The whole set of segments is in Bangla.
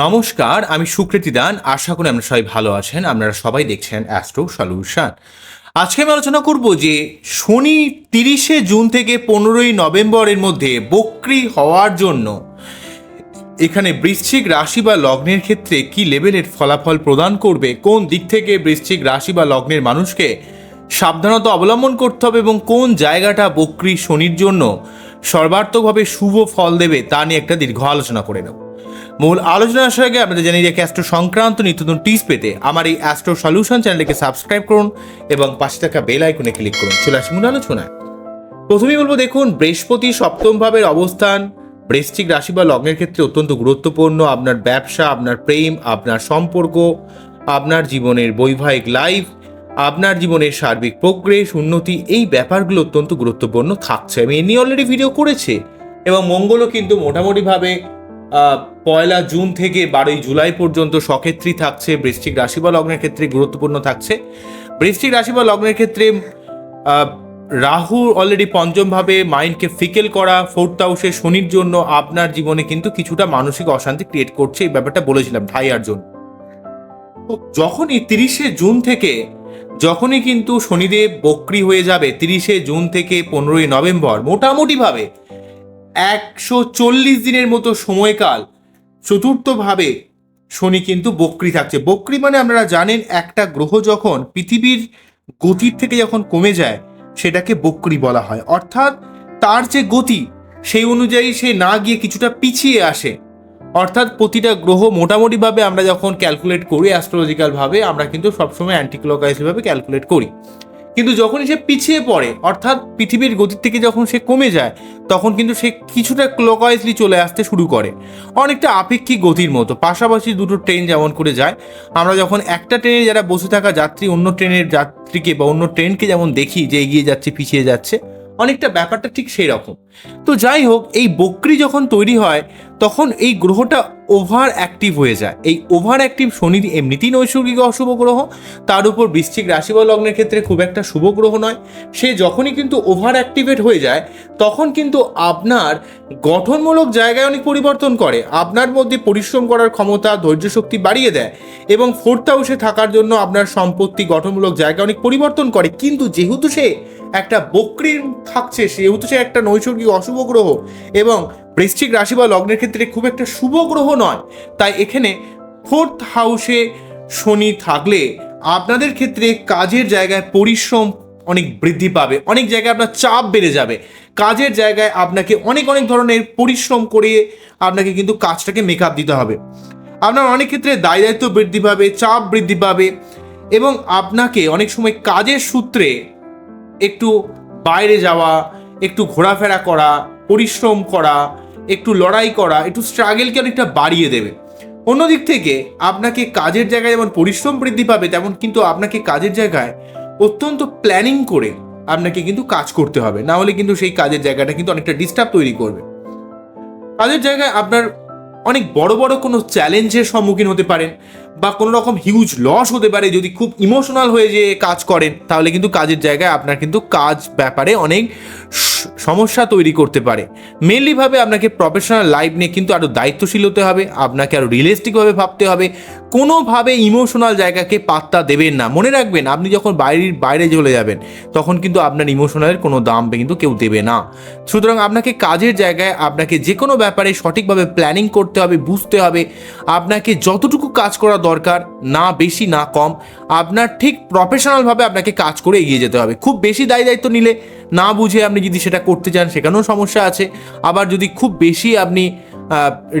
নমস্কার, আমি সুকৃতি দান। আশা করি আপনারা সবাই ভালো আছেন। আপনারা সবাই দেখছেন অ্যাস্ট্রো সলিউশন আজকে আমি আলোচনা করব যে শনি তিরিশে জুন থেকে পনেরোই নভেম্বরের মধ্যে বক্রি হওয়ার জন্য এখানে বৃশ্চিক রাশি বা লগ্নের ক্ষেত্রে কি লেভেলের ফলাফল প্রদান করবে, কোন দিক থেকে বৃশ্চিক রাশি বা লগ্নের মানুষকে সাবধানতা অবলম্বন করতে হবে এবং কোন জায়গাটা বক্রি শনির জন্য সর্বার্থকভাবে শুভ ফল দেবে তা নিয়ে একটা দীর্ঘ আলোচনা করে নেব। মূল আলোচনা আসার আগে আপনাদের জানিয়ে রাখি অ্যাস্ট্রো সংক্রান্ত নিত্য নতুন টিপস পেতে আমার এই অ্যাস্ট্রো সলিউশন চ্যানেলকে সাবস্ক্রাইব করুন এবং পাশে থাকা বেল আইকনে ক্লিক করুন। চলে আসি মূল আলোচনায়। প্রথমেই বলব, দেখুন, বৃহস্পতি সপ্তম ভাবের অবস্থান। বৃশ্চিক রাশি বা লগ্নের ক্ষেত্রে অত্যন্ত গুরুত্বপূর্ণ। আপনার ব্যবসা, আপনার প্রেম, আপনার সম্পর্ক, আপনার জীবনের বৈবাহিক লাইফ আপনার জীবনের সার্বিক প্রোগ্রেস উন্নতি, এই ব্যাপারগুলো অত্যন্ত গুরুত্বপূর্ণ থাকছে। আমি এ নিয়ে অলরেডি ভিডিও করেছি এবং মঙ্গলও কিন্তু মোটামুটিভাবে পয়লা জুন থেকে বারোই জুলাই পর্যন্ত সক্ষেত্রী থাকছে বৃষ্টিক রাশি বা লগ্নের ক্ষেত্রে গুরুত্বপূর্ণ থাকছে। বৃষ্টিক রাশি বা লগ্নের ক্ষেত্রে রাহু অলরেডি পঞ্চমভাবে মাইন্ডকে ফিকেল করা, ফোর্থ হাউসে শনির জন্য আপনার জীবনে কিন্তু কিছুটা মানসিক অশান্তি ক্রিয়েট করছে, এই ব্যাপারটা বলেছিলাম ঢাইয়ার জন্য তো যখনই তিরিশে জুন থেকে, যখনই কিন্তু শনিদেব বক্রি হয়ে যাবে, তিরিশে জুন থেকে পনেরোই নভেম্বর, মোটামুটিভাবে একশো চল্লিশ দিনের মতো সময়কাল। চতুর্থভাবে শনি কিন্তু বক্রি থাকছে। বক্রি মানে আপনারা জানেন, একটা গ্রহ যখন পৃথিবীর গতির থেকে যখন কমে যায়, সেটাকে বক্রি বলা হয়। অর্থাৎ তার যে গতি, সেই অনুযায়ী সে না গিয়ে কিছুটা পিছিয়ে আসে। অর্থাৎ প্রতিটা গ্রহ মোটামুটিভাবে আমরা যখন ক্যালকুলেট করি অ্যাস্ট্রোলজিক্যালভাবে আমরা কিন্তু সবসময় অ্যান্টিক্লকাইজভাবে ক্যালকুলেট করি। কিন্তু যখনই সে পিছিয়ে পড়ে, অর্থাৎ পৃথিবীর গতির থেকে যখন সে কমে যায়, তখন কিন্তু সে কিছুটা ক্লকাইজলি চলে আসতে শুরু করে। অনেকটা আপেক্ষিক গতির মতো, পাশাপাশি দুটো ট্রেন যেমন করে যায়। আমরা যখন একটা ট্রেনে যারা বসে থাকা যাত্রী, অন্য ট্রেনের যাত্রীকে বা অন্য ট্রেনকে যেমন দেখি যে এগিয়ে যাচ্ছে, পিছিয়ে যাচ্ছে, অনেকটা ব্যাপারটা ঠিক সেই রকম তো যাই হোক, এই বকরি যখন তৈরি হয় তখন এই গ্রহটা ওভার অ্যাক্টিভ হয়ে যায়। এই ওভার অ্যাক্টিভ শনি এমনিতেই নৈসর্গিক অশুভ গ্রহ, তার উপর বৃশ্চিক রাশি বা লগ্নের ক্ষেত্রে খুব একটা শুভ গ্রহ নয়। সে যখনই কিন্তু ওভার অ্যাক্টিভেট হয়ে যায়, তখন কিন্তু আপনার গঠনমূলক জায়গায় অনেক পরিবর্তন করে। আপনার মধ্যে পরিশ্রম করার ক্ষমতা, ধৈর্য শক্তি বাড়িয়ে দেয় এবং ফোর্থ হাউসে থাকার জন্য আপনার সম্পত্তি গঠনমূলক জায়গা অনেক পরিবর্তন করে। কিন্তু যেহেতু সে একটা বক্রির থাকছে, সেহেতু সে একটা নৈসর্গিক অশুভ গ্রহ এবং বৃশ্চিক রাশি বা লগ্নের ক্ষেত্রে খুব একটা শুভ গ্রহ নয়। তাই এখানে ফোর্থ হাউসে শনি থাকলে আপনাদের ক্ষেত্রে কাজের জায়গায় পরিশ্রম অনেক বৃদ্ধি পাবে, অনেক জায়গায় আপনার চাপ বেড়ে যাবে। কাজের জায়গায় আপনাকে অনেক অনেক ধরনের পরিশ্রম করে আপনাকে কিন্তু কাজটাকে মেকআপ দিতে হবে। আপনার অনেক ক্ষেত্রে দায় দায়িত্ব বৃদ্ধি পাবে, চাপ বৃদ্ধি পাবে এবং আপনাকে অনেক সময় কাজের সূত্রে একটু বাইরে যাওয়া, একটু ঘোরাফেরা করা, পরিশ্রম করা একটু লড়াই করা, একটু স্ট্রাগেলকে অনেকটা বাড়িয়ে দেবে। অন্যদিক থেকে আপনাকে কাজের জায়গায় যেমন পরিশ্রম বৃদ্ধি পাবে, তেমন কিন্তু আপনাকে কাজের জায়গায় অত্যন্ত প্ল্যানিং করে আপনাকে কিন্তু কাজ করতে হবে। না হলে কিন্তু সেই কাজের জায়গাটা কিন্তু অনেকটা ডিস্টার্ব তৈরি করবে। কাজের জায়গায় আপনার অনেক বড় বড় কোনো চ্যালেঞ্জের সম্মুখীন হতে পারেন বা কোনো রকম হিউজ লস হতে পারে যদি খুব ইমোশনাল হয়ে যে কাজ করেন, তাহলে কিন্তু কাজের জায়গায় আপনার কিন্তু কাজ ব্যাপারে অনেক সমস্যা তৈরি করতে পারে। মেনলিভাবে আপনাকে প্রফেশনাল লাইফ নিয়ে কিন্তু আরও দায়িত্বশীল হতে হবে, আপনাকে আরও রিয়েলিস্টিকভাবে ভাবতে হবে কোনোভাবে ইমোশনাল জায়গাকে পাত্তা দেবেন না। মনে রাখবেন, আপনি যখন বাইরের বাইরে চলে যাবেন, তখন কিন্তু আপনার ইমোশনালের কোনো দাম কিন্তু কেউ দেবে না। সুতরাং আপনাকে কাজের জায়গায় আপনাকে যে কোনো ব্যাপারে সঠিকভাবে প্ল্যানিং করতে হবে, বুঝতে হবে। আপনাকে যতটুকু কাজ করা দরকার, না বেশি, না কম, আপনার ঠিক প্রফেশনালভাবে আপনাকে কাজ করে এগিয়ে যেতে হবে। খুব বেশি দায় দায়িত্ব নিলে না বুঝে আপনি যদি সেটা করতে চান, সেখানেও সমস্যা আছে। আবার যদি খুব বেশি আপনি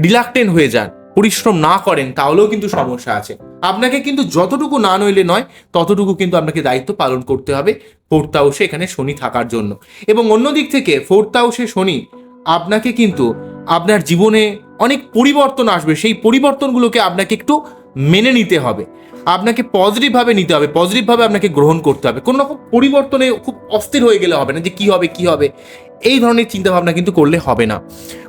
রিলাক্টেন্ট হয়ে যান পরিশ্রম না করেন, তাহলেও কিন্তু সমস্যা আছে। আপনাকে কিন্তু যতটুকু না নইলে নয়, ততটুকু কিন্তু আপনাকে দায়িত্ব পালন করতে হবে ফোর্থ হাউসে, এখানে শনি থাকার জন্য। এবং অন্য দিক থেকে, ফোর্থ হাউসে শনি, আপনাকে কিন্তু আপনার জীবনে অনেক পরিবর্তন আসবে। সেই পরিবর্তনগুলোকে আপনাকে একটু মেনে নিতে হবে। আপনাকে পজিটিভভাবে নিতে হবে পজিটিভভাবে আপনাকে গ্রহণ করতে হবে। কোনো রকম পরিবর্তনে খুব অস্থির হয়ে গেলে হবে না যে কি হবে কি হবে? এই ধরনের চিন্তাভাবনা কিন্তু করলে হবে না।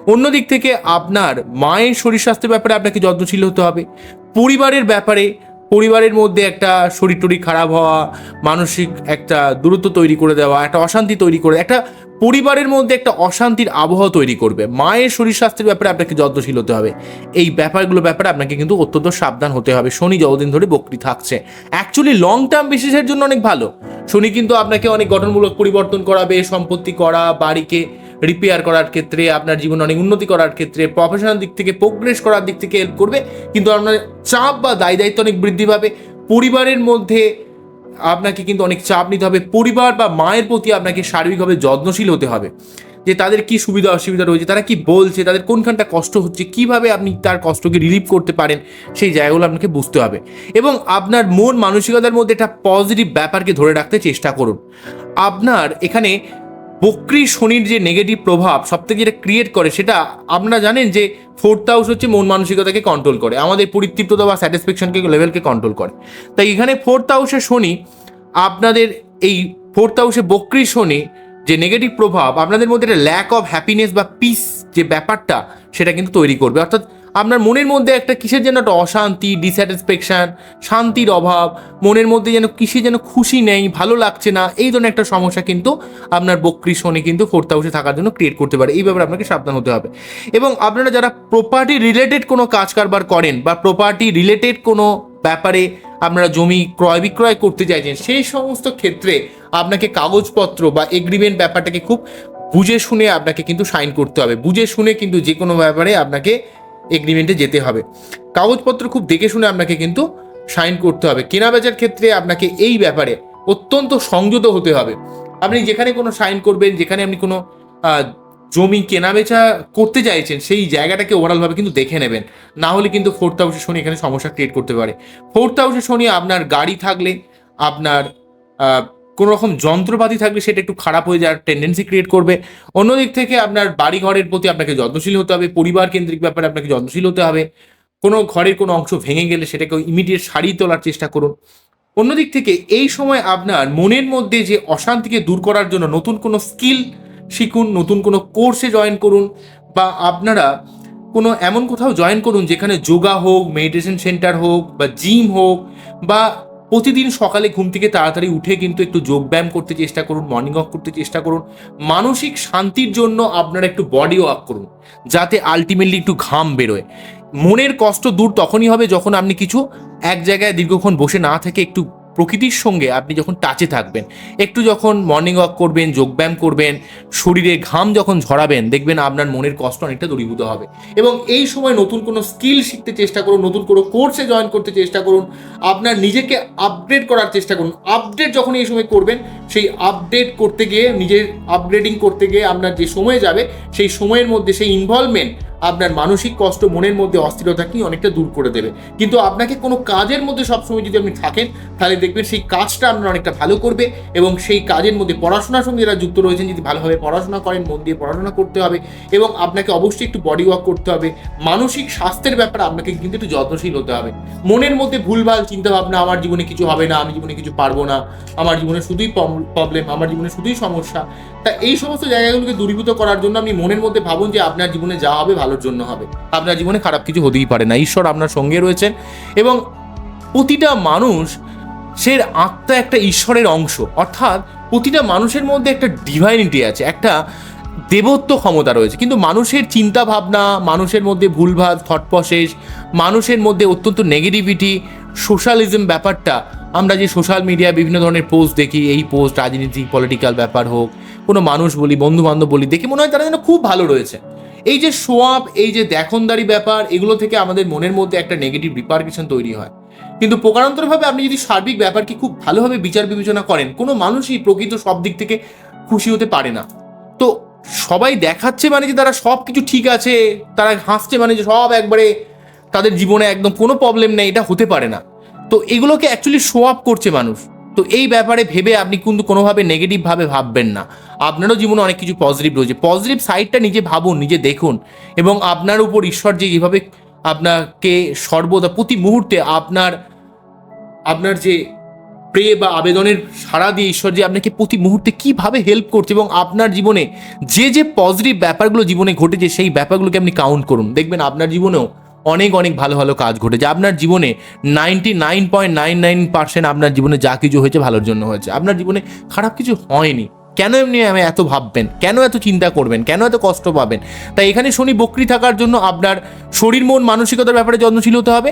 অন্য দিক থেকে আপনার মায়ের শরীর স্বাস্থ্যের ব্যাপারে আপনাকে যত্নশীল হতে হবে। পরিবারের ব্যাপারে পরিবারের মধ্যে একটা শরীর টরি খারাপ হওয়া, মানসিক একটা দূরত্ব তৈরি করে দেওয়া, একটা অশান্তি তৈরি করে, একটা পরিবারের মধ্যে একটা অশান্তির আবহাওয়া তৈরি করবে। মায়ের শরীর স্বাস্থ্যের ব্যাপারে আপনাকে যত্নশীল হতে হবে। এই ব্যাপারগুলো ব্যাপারে আপনাকে কিন্তু অত্যন্ত সাবধান হতে হবে। শনি যতদিন ধরে বকরি থাকছে। অ্যাকচুয়ালি লং টার্ম বেসিসের জন্য অনেক ভালো। শনি কিন্তু আপনাকে অনেক গঠনমূলক পরিবর্তন করাবে, সম্পত্তি করা, বাড়িকে রিপেয়ার করার ক্ষেত্রে, আপনার জীবনে অনেক উন্নতি করার ক্ষেত্রে প্রফেশনাল দিক থেকে প্রোগ্রেস করার দিক থেকে হেল্প করবে। কিন্তু আপনার চাপ বা দায় দায়িত্ব অনেক বৃদ্ধি পাবে। পরিবারের মধ্যে আপনাকে কিন্তু অনেক চাপ নিতে হবে। পরিবার বা মায়ের প্রতি আপনাকে শারীরিকভাবে যত্নশীল হতে হবে। যে তাদের কি সুবিধা, অসুবিধা রয়েছে, তারা কি বলছে, তাদের কোনখানটা কষ্ট হচ্ছে, কীভাবে আপনি তার কষ্টকে রিলিভ করতে পারেন, সেই জায়গাগুলো আপনাকে বুঝতে হবে। এবং আপনার মন মানসিকতার মধ্যে একটা পজিটিভ ব্যাপারকে ধরে রাখতে চেষ্টা করুন। আপনার এখানে বক্রি শনির যে নেগেটিভ প্রভাব সব থেকে যেটা ক্রিয়েট করে সেটা আপনারা জানেন যে ফোর্থ হাউস হচ্ছে মন মানসিকতাকে কন্ট্রোল করে, আমাদের পরিতৃপ্ততা বা স্যাটিসফ্যাকশনকে লেভেলকে কন্ট্রোল করে। তাই এখানে ফোর্থ হাউসে শনি, আপনাদের এই ফোর্থ হাউসে বক্রি শনি যে নেগেটিভ প্রভাব, আপনাদের মধ্যে একটা ল্যাক অফ হ্যাপিনেস বা পিস যে ব্যাপারটা, সেটা কিন্তু তৈরি করবে। অর্থাৎ আপনার মনের মধ্যে একটা কিসের যেন একটা অশান্তি ডিস্যাটিসফ্যাকশন শান্তির অভাব, মনের মধ্যে যেন কিসে যেন খুশি নেই, ভালো লাগছে না, এই ধরনের একটা সমস্যা কিন্তু আপনার বক্রি শনি কিন্তু ফোর্থ হাউসে থাকার জন্য ক্রিয়েট করতে পারে। এই ব্যাপারে আপনাকে সাবধান হতে হবে। এবং আপনারা যারা প্রপার্টি রিলেটেড কোনো কাজ কারবার করেন বা প্রপার্টি রিলেটেড কোনো ব্যাপারে আপনারা জমি ক্রয় বিক্রয় করতে চাইছেন, সেই সমস্ত ক্ষেত্রে আপনাকে কাগজপত্র বা এগ্রিমেন্ট ব্যাপারটাকে খুব বুঝে শুনে আপনাকে কিন্তু সাইন করতে হবে। বুঝে শুনে কিন্তু যে কোনো ব্যাপারে আপনাকে এগ্রিমেন্টে যেতে হবে। কাগজপত্র খুব দেখে শুনে আপনাকে কিন্তু সাইন করতে হবে। কেনা বেচার ক্ষেত্রে আপনাকে এই ব্যাপারে অত্যন্ত সংযত হতে হবে। আপনি যেখানে কোনো সাইন করবেন, যেখানে আপনি কোনো জমি কেনা বেচা করতে চাইছেন, সেই জায়গাটাকে ওভারঅলভাবে কিন্তু দেখে নেবেন। না হলে কিন্তু ফোর্থ হাউসে শনি এখানে সমস্যা ক্রিয়েট করতে পারে। ফোর্থ হাউসে শনি আপনার গাড়ি থাকলে, আপনার কোনো রকম যন্ত্রপাতি থাকলে সেটা একটু খারাপ হয়ে যাওয়ার টেন্ডেন্সি ক্রিয়েট করবে। অন্যদিক থেকে আপনার বাড়ি ঘরের প্রতি আপনাকে যত্নশীল হতে হবে পরিবার কেন্দ্রিক ব্যাপারে আপনাকে যত্নশীল হতে হবে। কোনো ঘরের কোনো অংশ ভেঙে গেলে সেটাকে ইমিডিয়েট সারিয়ে তোলার চেষ্টা করুন। অন্যদিক থেকে এই সময় আপনার মনের মধ্যে যে অশান্তিকে দূর করার জন্য নতুন কোনো স্কিল শিখুন, নতুন কোনো কোর্সে জয়েন করুন বা আপনারা কোনো এমন কোথাও জয়েন করুন যেখানে যোগা হোক মেডিটেশন সেন্টার হোক বা জিম হোক বা প্রতিদিন সকালে ঘুম থেকে তাড়াতাড়ি উঠে কিন্তু একটু যোগব্যায়াম করতে চেষ্টা করুন মর্নিং ওয়াক করতে চেষ্টা করুন। মানসিক শান্তির জন্য আপনারা একটু বডি ওয়াক করুন, যাতে আলটিমেটলি একটু ঘাম বেরোয়। মনের কষ্ট দূর তখনই হবে যখন আপনি কিছু এক জায়গায় দীর্ঘক্ষণ বসে না থেকে একটু প্রকৃতির সঙ্গে আপনি যখন টাচে থাকবেন, একটু যখন মর্নিং ওয়াক করবেন যোগব্যায়াম করবেন, শরীরে ঘাম যখন ঝরাবেন, দেখবেন আপনার মনের কষ্ট অনেকটা দূরীভূত হবে। এবং এই সময় নতুন কোনো স্কিল শিখতে চেষ্টা করুন, নতুন কোনো কোর্সে জয়েন করতে চেষ্টা করুন, আপনার নিজেকে আপগ্রেড করার চেষ্টা করুন। আপডেট যখন এই সময় করবেন, সেই আপডেট করতে গিয়ে, নিজের আপগ্রেডিং করতে গিয়ে আপনার যে সময় যাবে, সেই সময়ের মধ্যে সেই ইনভলভমেন্ট আপনার মানসিক কষ্ট, মনের মধ্যে অস্থিরতাকে অনেকটা দূর করে দেবে। কিন্তু আপনাকে কোনো কাজের মধ্যে সবসময় যদি আপনি থাকেন, তাহলে দেখবেন সেই কাজটা আপনার অনেকটা ভালো করবে এবং সেই কাজের মধ্যে পড়াশোনার সঙ্গে যারা যুক্ত রয়েছেন, যদি ভালোভাবে পড়াশোনা করেন, মন দিয়ে পড়াশোনা করতে হবে এবং আপনাকে অবশ্যই একটু বডি ওয়ার্ক করতে হবে। মানসিক স্বাস্থ্যের ব্যাপারে আপনাকে কিন্তু একটু যত্নশীল হতে হবে। মনের মধ্যে ভুলভাল চিন্তা ভাবনা আমার জীবনে কিছু হবে না, আমি জীবনে কিছু পারব না, আমার জীবনে শুধুই প্রবলেম আমার জীবনে শুধুই সমস্যা। তা এই সমস্ত জায়গাগুলোকে দূরীভূত করার জন্য আপনি মনের মধ্যে ভাবুন যে আপনার জীবনে যা হবে ভালোর জন্য হবে। আপনার জীবনে খারাপ কিছু হতেই পারে না। ঈশ্বর আপনার সঙ্গে রয়েছেন এবং প্রতিটা মানুষ সে আত্মা একটা ঈশ্বরের অংশ। অর্থাৎ প্রতিটা মানুষের মধ্যে একটা ডিভাইনিটি আছে, একটা দেবত্ব ক্ষমতা রয়েছে। কিন্তু মানুষের চিন্তা ভাবনা মানুষের মধ্যে ভুলভাল থট প্রসেস মানুষের মধ্যে অত্যন্ত নেগেটিভিটি সোশ্যালিজম ব্যাপারটা, আমরা যে সোশ্যাল মিডিয়ায় বিভিন্ন ধরনের পোস্ট দেখি, এই পোস্ট রাজনীতি পলিটিক্যাল ব্যাপার হোক, কোনো মানুষ বলি বন্ধু বান্ধব বলি, দেখে মনে হয় তারা যেন খুব ভালো রয়েছে। এই যে সোয়াব এই যে দেখনদারি ব্যাপার, এগুলো থেকে আমাদের মনের মধ্যে একটা নেগেটিভ রিপার্কেশন তৈরি হয়। কিন্তু প্রকারান্তরভাবে আপনি যদি সার্বিক ব্যাপারকে খুব ভালোভাবে বিচার বিবেচনা করেন, কোনো মানুষই প্রকৃত সব দিক থেকে খুশি হতে পারে না। তো সবাই দেখাচ্ছে মানে যে তারা সব কিছু ঠিক আছে, তারা হাসছে মানে যে সব একবারে তাদের জীবনে একদম কোনো প্রবলেম নেই, এটা হতে পারে না। তো এগুলোকে অ্যাকচুয়ালি শো আপ করছে মানুষ। তো এই ব্যাপারে ভেবে আপনি কিন্তু কোনোভাবে নেগেটিভভাবে ভাববেন না। আপনারও জীবনে অনেক কিছু পজিটিভ রয়েছে। পজিটিভ সাইডটা নিজে ভাবুন, নিজে দেখুন এবং আপনার উপর ঈশ্বর যে যেভাবে আপনাকে সর্বদা প্রতি মুহূর্তে আপনার আপনার যে প্রে বা আবেদনের সাড়া দিয়ে ঈশ্বর যে আপনাকে প্রতি মুহূর্তে কীভাবে হেল্প করছে এবং আপনার জীবনে যে যে পজিটিভ ব্যাপারগুলো জীবনে ঘটেছে সেই ব্যাপারগুলোকে আপনি কাউন্ট করুন। দেখবেন আপনার জীবনেও অনেক অনেক ভালো ভালো কাজ ঘটেছে। আপনার জীবনে ninety nine point nine nine percent আপনার জীবনে যা কিছু হয়েছে ভালোর জন্য হয়েছে। আপনার জীবনে খারাপ কিছু হয়নি। কেন এমনি এত ভাববেন? কেন এত চিন্তা করবেন? কেন এত কষ্ট পাবেন? তাই এখানে শনি বকরি থাকার জন্য আপনার শরীর, মন, মানসিকতার ব্যাপারে যত্নশীল হতে হবে।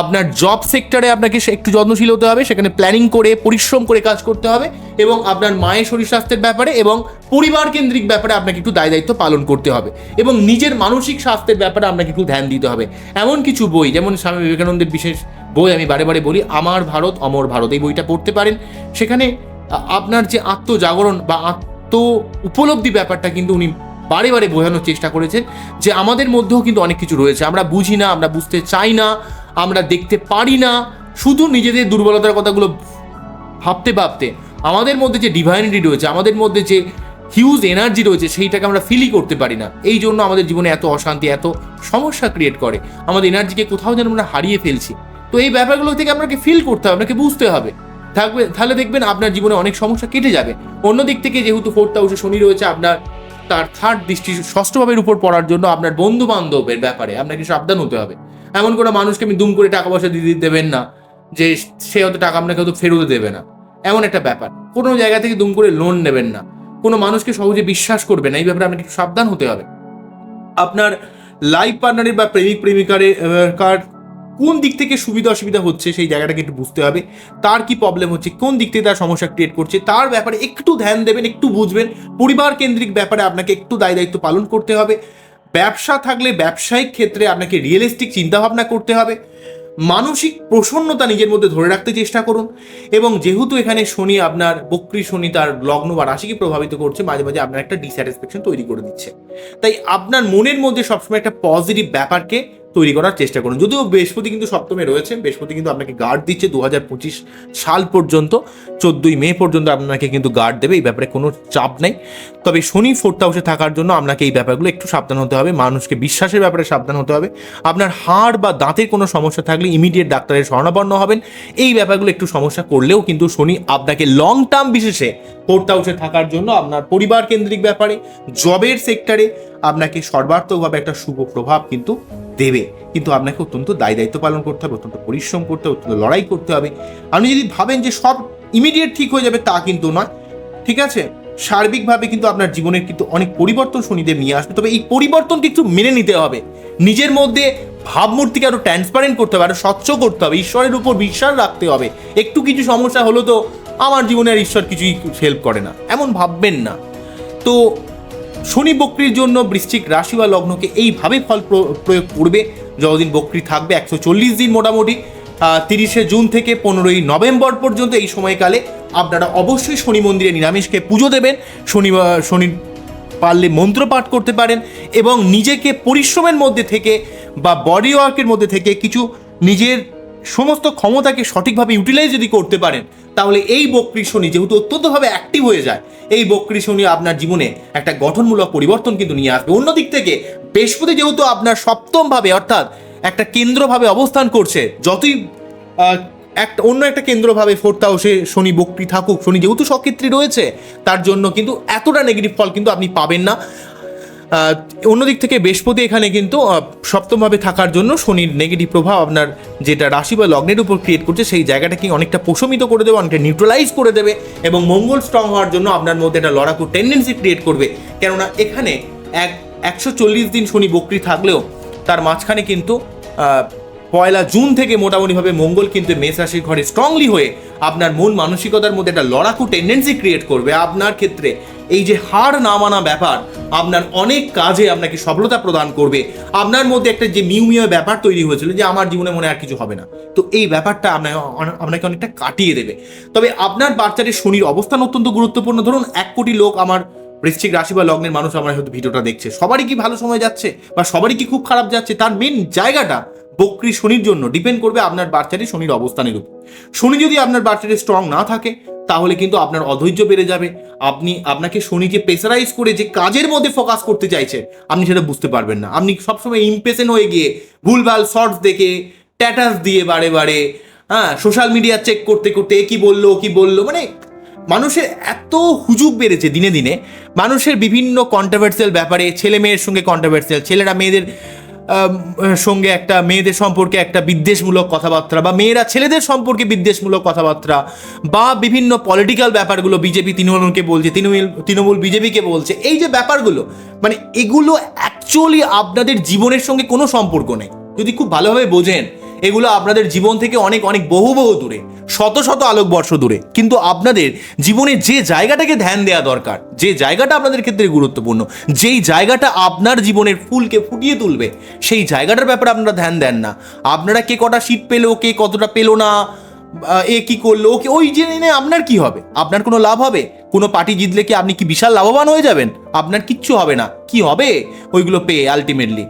আপনার জব সেক্টরে আপনাকে একটু যত্নশীল হতে হবে। সেখানে প্ল্যানিং করে, পরিশ্রম করে কাজ করতে হবে এবং আপনার মায়ের শরীর স্বাস্থ্যের ব্যাপারে এবং পরিবার কেন্দ্রিক ব্যাপারে আপনাকে একটু দায় দায়িত্ব পালন করতে হবে এবং নিজের মানসিক স্বাস্থ্যের ব্যাপারে আপনাকে একটু ধ্যান দিতে হবে। এমন কিছু বই, যেমন স্বামী বিবেকানন্দের বিশেষ বই আমি বারে বারে বলি, আমার ভারত, অমর ভারত এই বইটা পড়তে পারেন। সেখানে আপনার যে আত্মজাগরণ বা আত্ম উপলব্ধি ব্যাপারটা কিন্তু উনি বারে বারে বোঝানোর চেষ্টা করেছেন যে আমাদের মধ্যেও কিন্তু অনেক কিছু রয়েছে। আমরা বুঝি না, আমরা বুঝতে চাই না, আমরা দেখতে পারি না। শুধু নিজেদের দুর্বলতার কথাগুলো ভাবতে ভাবতে আমাদের মধ্যে যে ডিভাইনিটি রয়েছে, আমাদের মধ্যে যে হিউজ এনার্জি রয়েছে, সেইটাকে আমরা ফিলই করতে পারি না। এই জন্য আমাদের জীবনে এত অশান্তি, এত সমস্যা ক্রিয়েট করে। আমাদের এনার্জিকে কোথাও যেন আমরা হারিয়ে ফেলছি। তো এই ব্যাপারগুলো থেকে আপনাকে ফিল করতে হবে আপনাকে বুঝতে হবে। থাকবে, তাহলে দেখবেন আপনার জীবনে অনেক সমস্যা কেটে যাবে। অন্য দিক থেকে যেহেতু ফোর্থ হাউসে শনি রয়েছে, আপনার তার থার্ড দৃষ্টি ষষ্ঠভাবের উপর পড়ার জন্য আপনার বন্ধু বান্ধবের ব্যাপারে আপনাকে সাবধান হতে হবে। এমন কোনো মানুষকে আমি দুম করে টাকা পয়সা দিয়ে দেবেন না, যে সে হয়তো টাকা আপনাকে হয়তো ফেরত দেবে না। এমন একটা ব্যাপার। কোনো জায়গা থেকে দুম করে লোন নেবেন না। কোনো মানুষকে সহজে বিশ্বাস করবে না, এই ব্যাপারে আপনাকে সাবধান হতে হবে। আপনার লাইফ পার্টনারের বা প্রেমিক প্রেমিকার কার কোন দিক থেকে সুবিধা অসুবিধা হচ্ছে সেই জায়গাটাকে একটু বুঝতে হবে। তার কি প্রবলেম হচ্ছে, কোন দিক থেকে তার সমস্যা ক্রিয়েট করছে, তার ব্যাপারে একটু ধ্যান দেবেন, একটু বুঝবেন। পরিবার কেন্দ্রিক ব্যাপারে আপনাকে একটু দায় দায়িত্ব পালন করতে হবে। ব্যবসা থাকলে ব্যবসায়িক ক্ষেত্রে আপনাকে রিয়েলিস্টিক চিন্তাভাবনা করতে হবে। মানসিক প্রসন্নতা নিজের মধ্যে ধরে রাখতে চেষ্টা করুন এবং যেহেতু এখানে শনি আপনার, বক্রি শনি তার লগ্ন বা রাশিকে প্রভাবিত করছে, মাঝে মাঝে আপনার একটা ডিস্যাটিসফ্যাকশন তৈরি করে দিচ্ছে। তাই আপনার মনের মধ্যে সবসময় একটা পজিটিভ ব্যাপারকে তৈরি করার চেষ্টা করুন। যদিও বৃহস্পতি কিন্তু সপ্তমে রয়েছে, বৃহস্পতি কিন্তু আপনাকে গার্ড দিচ্ছে দু হাজার পঁচিশ সাল পর্যন্ত, চোদ্দই মে পর্যন্ত আপনাকে কিন্তু গার্ড দেবে, এই ব্যাপারে কোনো চাপ নেই। তবে শনি ফোর্থ হাউসে থাকার জন্য আপনাকে এই ব্যাপারগুলো একটু সাবধান হতে হবে, মানুষকে বিশ্বাসের ব্যাপারে সাবধান হতে হবে। আপনার হাড় বা দাঁতের কোনো সমস্যা থাকলে ইমিডিয়েট ডাক্তারের শরণাপন্ন হবেন, এই ব্যাপারগুলো একটু সমস্যা করলেও কিন্তু শনি আপনাকে লং টার্ম বিশেষে ফোর্থ হাউসে থাকার জন্য আপনার পরিবার কেন্দ্রিক ব্যাপারে জবের সেক্টরে আপনাকে সর্বার্থকভাবে একটা শুভ প্রভাব কিন্তু দেবে। কিন্তু আপনাকে অত্যন্ত দায় দায়িত্ব পালন করতে হবে, অত্যন্ত পরিশ্রম করতে হবে, অত্যন্ত লড়াই করতে হবে। আপনি যদি ভাবেন যে সব ইমিডিয়েট ঠিক হয়ে যাবে, তা কিন্তু নয়। ঠিক আছে? সার্বিকভাবে কিন্তু আপনার জীবনের কিন্তু অনেক পরিবর্তন শনিদেব নিয়ে আসবে। তবে এই পরিবর্তনকে একটু মেনে নিতে হবে। নিজের মধ্যে ভাবমূর্তিকে আরও ট্রান্সপারেন্ট করতে হবে, আরও স্বচ্ছ করতে হবে। ঈশ্বরের উপর বিশ্বাস রাখতে হবে। একটু কিছু সমস্যা হলো তো আমার জীবনে আর ঈশ্বর কিছুই হেল্প করে না। এমন ভাববেন না। তো শনি বক্রির জন্য বৃশ্চিক রাশি বা লগ্নকে এইভাবে ফল প্র- প্রয়োগ করবে, যতদিন বক্রি থাকবে, একশো চল্লিশ দিন মোটামুটি তিরিশে জুন থেকে পনেরোই নভেম্বর পর্যন্ত এই সময়কালে আপনারা অবশ্যই শনি মন্দিরে নিরামিষকে পুজো দেবেন, শনি শনি পারলে মন্ত্র পাঠ করতে পারেন এবং নিজেকে পরিশ্রমের মধ্যে থেকে বা বডি ওয়ার্কের মধ্যে থেকে কিছু নিজের সমস্ত ক্ষমতাকে সঠিকভাবে ইউটিলাইজ যদি করতে পারেন, তাহলে এই বক্রি শনি যেহেতু অত্যন্তভাবে অ্যাক্টিভ হয়ে যায়, এই বক্রি শনি আপনার জীবনে একটা গঠনমূলক পরিবর্তন কিন্তু নিয়ে আসবে। অন্যদিক থেকে বৃহস্পতি যেহেতু আপনার সপ্তমভাবে, অর্থাৎ একটা কেন্দ্রভাবে অবস্থান করছে, যতই একটা, অন্য একটা কেন্দ্রভাবে ফোর্থ হাউসে শনি বক্রি থাকুক, শনি যেহেতু সক্ষেত্রী রয়েছে, তার জন্য কিন্তু এতটা নেগেটিভ ফল কিন্তু আপনি পাবেন না। অন্যদিক থেকে বৃহস্পতি এখানে কিন্তু সপ্তমভাবে থাকার জন্য শনির নেগেটিভ প্রভাব আপনার যেটা রাশি বা লগ্নের উপর ক্রিয়েট করছে, সেই জায়গাটাকে অনেকটা প্রশমিত করে দেবে, অনেকটা নিউট্রালাইজ করে দেবে এবং মঙ্গল স্ট্রং হওয়ার জন্য আপনার মধ্যে একটা লড়াকু টেন্ডেন্সি ক্রিয়েট করবে। কেননা এখানে এক একশো চল্লিশ দিন শনি বকরি থাকলেও তার মাঝখানে কিন্তু পয়লা জুন থেকে মোটামুটিভাবে মঙ্গল কিন্তু মেষ রাশির ঘরে স্ট্রংলি হয়ে আপনার মন মানসিকতার মধ্যে একটা লড়াকু টেন্ডেন্সি ক্রিয়েট করবে। আপনার ক্ষেত্রে এই যে হার না মানা ব্যাপার, আপনার অনেক কাজে আপনাকে সফলতা প্রদান করবে। আপনার মধ্যে একটা যে মিউ মিউ ব্যাপার তৈরি হয়েছিল যে আমার জীবনে মনে আর কিছু হবে না। তো এই ব্যাপারটা আপনাকে আপনাকে অনেকটা কাটিয়ে দেবে। তবে আপনার বাচ্চাদের শনির অবস্থান অত্যন্ত গুরুত্বপূর্ণ। ধরুন এক কোটি লোক আমার বৃশ্চিক রাশি বা লগ্নের মানুষ আমার হয়তো ভিডিওটা দেখছে। সবারই কি ভালো সময় যাচ্ছে? বা সবারই কি খুব খারাপ যাচ্ছে? তার মেন জায়গাটা বক্রি শনির জন্য ডিপেন্ড করবে আপনার বাচ্চাটির শনির অবস্থানের উপর। শনি যদি আপনার বাচ্চাটি স্ট্রং না থাকে, তাহলে কিন্তু আপনার অধৈর্য বেড়ে যাবে। আপনি আপনাকে শনিকে প্রেসারাইজ করে যে কাজের মধ্যে ফোকাস করতে চাইছে, আপনি সেটা বুঝতে পারবেন না। আপনি সবসময় ইমপেশেন্ট হয়ে গিয়ে ভুলভাল শর্টস দেখে স্ট্যাটাস দিয়ে বারে বারে হ্যাঁ সোশ্যাল মিডিয়া চেক করতে করতে এ কি বলল কি বলল মানে মানুষের এত হুজুগ বেড়েছে দিনে দিনে। মানুষের বিভিন্ন কন্ট্রোভার্সিয়াল ব্যাপারে ছেলে মেয়ের সঙ্গে কন্ট্রোভার্সিয়াল ছেলেরা মেয়েদের সঙ্গে একটা মেয়েদের সম্পর্কে একটা বিদ্বেষমূলক কথাবার্তা বা মেয়েরা ছেলেদের সম্পর্কে বিদ্বেষমূলক কথাবার্তা বা বিভিন্ন পলিটিক্যাল ব্যাপারগুলো বিজেপি তৃণমূলকে বলছে, তৃণমূল তৃণমূল বিজেপিকে বলছে, এই যে ব্যাপারগুলো মানে এগুলো অ্যাকচুয়ালি আপনাদের জীবনের সঙ্গে কোনো সম্পর্ক নেই। যদি খুব ভালোভাবে বোঝেন এগুলো আপনাদের জীবন থেকে অনেক অনেক বহু বহু দূরে, শত শত আলোকবর্ষ দূরে। কিন্তু আপনাদের জীবনে যে জায়গাটাকে ধ্যান দেওয়া দরকার, যে জায়গাটা আপনাদের ক্ষেত্রে গুরুত্বপূর্ণ, যেই জায়গাটা আপনার জীবনের ফুলকে ফুটিয়ে তুলবে, সেই জায়গাটার ব্যাপারে আপনারা ধ্যান দেন না। আপনারা কে কটা সিট পেল, কে কতটা পেল না এ কি করল, ওকে ওই জেনে আপনার কি হবে? আপনার কোনো লাভ হবে? কোনো পার্টি জিতলে কি আপনি কি বিশাল লাভবান হয়ে যাবেন? আপনার কিচ্ছু হবে না। কি হবে? ওইগুলো পেয়ে আলটিমেটলি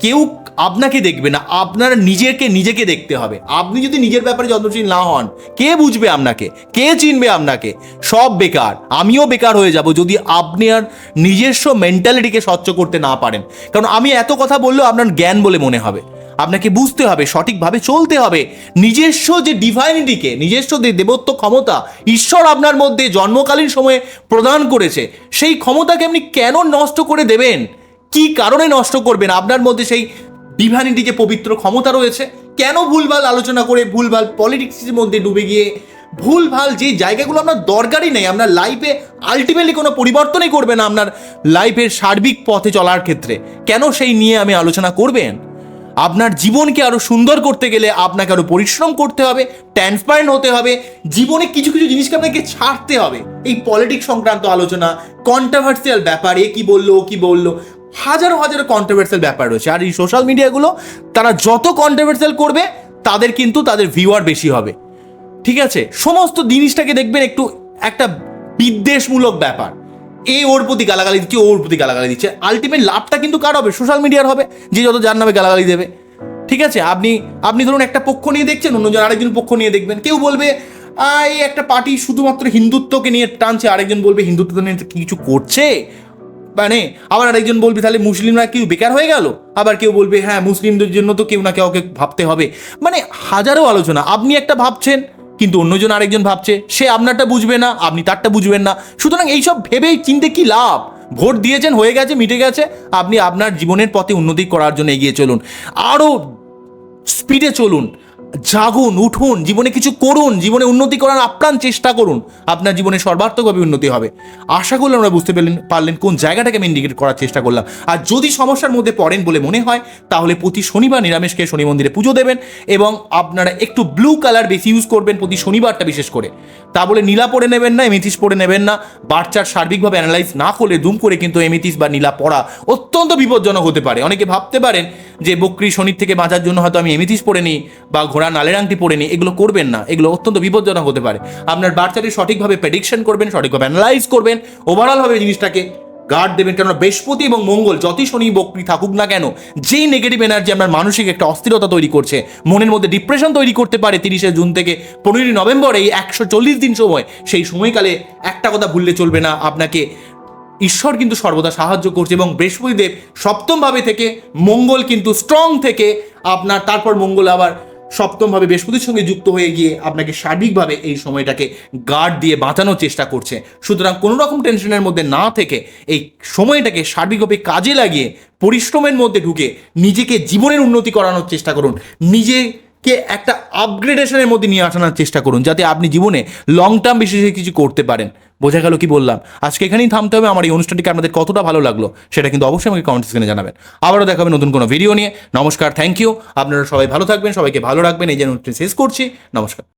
কেউ আপনাকে দেখবে না, আপনার নিজেকে নিজেকে দেখতে হবে। আপনি যদি নিজের ব্যাপারে যত্নশীল না হন, কে বুঝবে আপনাকে? কে চিনবে আপনাকে? সব বেকার। আমিও বেকার হয়ে যাব যদি আপনি আর নিজস্ব মেন্টালিটিকে স্বচ্ছ করতে না পারেন। কারণ আমি এত কথা বললেও আপনার জ্ঞান বলে মনে হবে। আপনাকে বুঝতে হবে, সঠিকভাবে চলতে হবে। নিজস্ব যে ডিভাইনিটিকে নিজস্ব যে দেবত্ব ক্ষমতা ঈশ্বর আপনার মধ্যে জন্মকালীন সময়ে প্রদান করেছে, সেই ক্ষমতাকে আপনি কেন নষ্ট করে দেবেন? কি কারণে নষ্ট করবেন? আপনার মধ্যে সেই ডিভাইনিটিকে পবিত্র ক্ষমতা রয়েছে। কেন ভুলভাল আলোচনা করে ভুলভাল পলিটিক্সের মধ্যে ডুবে গিয়ে ভুলভাল যে জায়গাগুলো আপনার দরকারই নেই, আপনার লাইফে আলটিমেটলি কোনো পরিবর্তনই করবে না আপনার লাইফের সার্বিক পথে চলার ক্ষেত্রে। কেন সেই নিয়ে আমি আলোচনা করবেন? আপনার জীবনকে আরও সুন্দর করতে গেলে আপনাকে আরও পরিশ্রম করতে হবে ট্রান্সপারেন্ট হতে হবে, জীবনে কিছু কিছু জিনিসকে আপনাকে ছাড়তে হবে। এই পলিটিক্স সংক্রান্ত আলোচনা কন্ট্রোভার্সিয়াল ব্যাপার, এ কি বলল, ও কী বলল হাজারো হাজারো কন্ট্রোভার্সিয়াল ব্যাপার রয়েছে। আর এই সোশ্যাল মিডিয়াগুলো তারা যত কন্ট্রোভার্সিয়াল করবে, তাদের কিন্তু তাদের ভিউয়ার বেশি হবে। ঠিক আছে? সমস্ত জিনিসটাকে দেখবেন একটু একটা বিদ্বেষমূলক ব্যাপার। এ ওর প্রতি গালাগালি দিচ্ছে ওর প্রতি গালাগালি দিচ্ছে। আলটিমেট লাভটা কিন্তু কার হবে? সোশ্যাল মিডিয়ার হবে। যে যত যার নামে গালাগালি দেবে। ঠিক আছে? আপনি আপনি ধরুন একটা পক্ষ নিয়ে দেখছেন, অন্যজন আরেকজন পক্ষ নিয়ে দেখবেন। কেউ বলবে এই একটা পার্টি শুধুমাত্র হিন্দুত্বকে নিয়ে টানছে। আরেকজন বলবে হিন্দুত্ব নিয়ে কিছু করছে? মানে আবার আরেকজন বলবে, তাহলে মুসলিমরা কেউ বেকার হয়ে গেল? আবার কেউ বলবে হ্যাঁ মুসলিমদের জন্য তো কেউ না কাউকে ভাবতে হবে। মানে হাজারো আলোচনা, আপনি একটা ভাবছেন, কিন্তু অন্যজন আরেকজন ভাবছে, সে আপনারটা বুঝবে না, আপনি তারটা বুঝবেন না। সুতরাং এইসব ভেবেই চিনতে কি লাভ? ভোট দিয়েছেন, হয়ে গেছে, মিটে গেছে, আপনি আপনার জীবনের পথে উন্নতি করার জন্য এগিয়ে চলুন। আরও স্পিডে চলুন। জাগুন, উঠুন, জীবনে কিছু করুন, জীবনে উন্নতি করার আপ্রাণ চেষ্টা করুন। আপনার জীবনে সর্বার্থকভাবে উন্নতি হবে। আশা করলে আমরা বুঝতে পারলেন পারলেন কোন জায়গাটাকে আমি ইন্ডিকেট করার চেষ্টা করলাম। আর যদি সমস্যার মধ্যে পড়েন বলে মনে হয়, তাহলে প্রতি শনিবার নিরামিষকে শনি মন্দিরে পুজো দেবেন এবং আপনারা একটু ব্লু কালার বেশি ইউজ করবেন প্রতি শনিবারটা বিশেষ করে। তা বলে নীলা পরে নেবেন না, এমিথিস পরে নেবেন না। বাচ্চার সার্বিকভাবে অ্যানালাইজ না করলে দুম করে কিন্তু এমিথিস বা নীলা পড়া অত্যন্ত বিপজ্জনক হতে পারে। অনেকে ভাবতে পারেন যে বকরি শনির থেকে বাঁচার জন্য হয়তো আমি এমিথিস পরে নিই বা ঘোড়া নালের আংটি পরে নিই এগুলো করবেন না। এগুলো অত্যন্ত বিপজ্জনক হতে পারে। আপনার বাচ্চাটি সঠিকভাবে প্রেডিকশন করবেন, সঠিকভাবে অ্যানালাইজ করবেন ওভারঅলভাবে জিনিসটাকে গার্ড দেবেন কেন বৃহস্পতি এবং মঙ্গল যতই শনি বক্রি থাকুক না কেন, যেই নেগেটিভ এনার্জি আপনার মানসিক একটা অস্থিরতা তৈরি করছে, মনের মধ্যে ডিপ্রেশন তৈরি করতে পারে তিরিশে জুন থেকে পনেরোই নভেম্বর এই একশো চল্লিশ দিন সময়, সেই সময়কালে একটা কথা ভুললে চলবে না, আপনাকে ঈশ্বর কিন্তু সর্বদা সাহায্য করছে এবং বৃহস্পতিদেব সপ্তমভাবে থেকে মঙ্গল কিন্তু স্ট্রং থেকে আপনার, তারপর মঙ্গল আবার সপ্তমভাবে বৃহস্পতির সঙ্গে যুক্ত হয়ে গিয়ে আপনাকে সার্বিকভাবে এই সময়টাকে গার্ড দিয়ে বাঁচানোর চেষ্টা করছে। সুতরাং কোনো রকম টেনশনের মধ্যে না থেকে এই সময়টাকে সার্বিকভাবে কাজে লাগিয়ে, পরিশ্রমের মধ্যে ঢুকে নিজেকে জীবনের উন্নতি করানোর চেষ্টা করুন। নিজেকে একটা আপগ্রেডেশনের মধ্যে নিয়ে আসানোর চেষ্টা করুন, যাতে আপনি জীবনে লং টার্ম বিশেষে কিছু করতে পারেন। বোঝা গেল কি বললাম? আজকে এখানেই থামতে হবে। আমার এই অনুষ্ঠানটিকে আপনাদের কতটা ভালো লাগল সেটা কিন্তু অবশ্যই আমাকে কমেন্ট সেকশনে জানাবেন। আবারও দেখাবেন নতুন কোনো ভিডিও নিয়ে। নমস্কার থ্যাংক ইউ আপনারা সবাই ভালো থাকবেন, সবাইকে ভালো রাখবেন। এই যে অনুষ্ঠান শেষ করছি। নমস্কার।